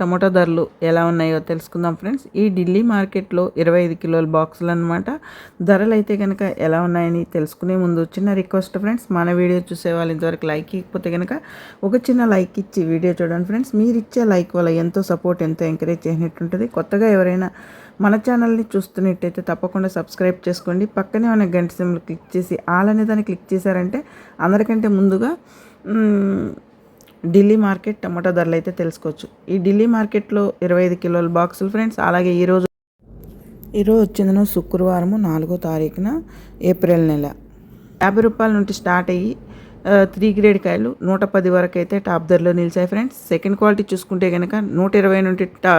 Tomato ధరలు ఎలా ఉన్నాయో తెలుసుకుందాం ఫ్రెండ్స్. ఈ ఢిల్లీ మార్కెట్లో ఇరవై ఐదు కిలోల బాక్సులు అనమాట ధరలు అయితే కనుక ఎలా ఉన్నాయని తెలుసుకునే ముందు చిన్న రిక్వెస్ట్ ఫ్రెండ్స్. మన వీడియో చూసే వాళ్ళు ఇంతవరకు లైక్ ఇవ్వకపోతే కనుక ఒక చిన్న లైక్ ఇచ్చి వీడియో చూడండి ఫ్రెండ్స్. మీరు ఇచ్చే లైక్ వల్ల ఎంతో సపోర్ట్ ఎంతో ఎంకరేజ్ చేసినట్టుంటుంది కొత్తగా ఎవరైనా మన ఛానల్ని చూస్తున్నట్టయితే తప్పకుండా సబ్స్క్రైబ్ చేసుకోండి. పక్కనే ఉన్న గంట సింబల్ క్లిక్ చేసి ఆల్ అనే దాన్ని క్లిక్ చేశారంటే అందరికంటే ముందుగా ఢిల్లీ మార్కెట్ టమాటా ధరలు అయితే తెలుసుకోవచ్చు. ఈ ఢిల్లీ మార్కెట్లో ఇరవై ఐదు కిలోల బాక్సులు ఫ్రెండ్స్ అలాగే ఈరోజు ఈరోజు వచ్చిందను శుక్రవారము నాలుగో తారీఖున ఏప్రిల్ నెల. యాభై రూపాయల నుండి స్టార్ట్ అయ్యి త్రీ గ్రేడ్ కాయలు నూట పది వరకు అయితే టాప్ ధరలో నిలిచాయి ఫ్రెండ్స్ సెకండ్ క్వాలిటీ చూసుకుంటే కనుక నూట ఇరవై నుండి టా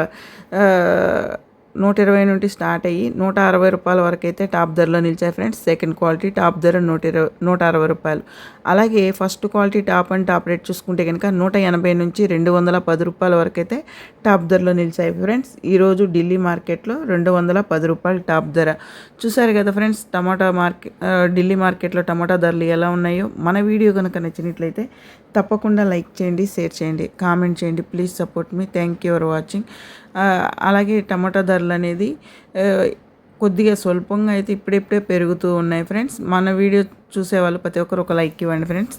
నూట ఇరవై నుండి స్టార్ట్ అయ్యి నూట అరవై రూపాయల వరకు అయితే టాప్ ధరలో నిలిచాయి ఫ్రెండ్స్. సెకండ్ క్వాలిటీ టాప్ ధర నూట ఇరవై నూట అరవై రూపాయలు. అలాగే first quality top and top rate చూసుకుంటే కనుక నూట ఎనభై నుంచి రెండు వందల పది రూపాయల వరకు అయితే టాప్ ధరలో నిలిచాయి ఫ్రెండ్స్. ఈరోజు ఢిల్లీ మార్కెట్లో రెండు వందల పది రూపాయలు టాప్ ధర. చూసారు కదా ఫ్రెండ్స్ టమాటా మార్కెట్ ఢిల్లీ మార్కెట్లో టమాటా ధరలు ఎలా ఉన్నాయో? మన వీడియో కనుక నచ్చినట్లయితే తప్పకుండా లైక్ చేయండి షేర్ చేయండి కామెంట్ చేయండి. Please support me. Thank you for watching. అలాగే టమాటా ధరలు అనేది కొద్దిగా స్వల్పంగా అయితే ఇప్పుడిప్పుడే పెరుగుతూ ఉన్నాయి ఫ్రెండ్స్. మన వీడియో చూసే వాళ్ళు ప్రతి ఒక్కరు ఒక లైక్ ఇవ్వండి ఫ్రెండ్స్.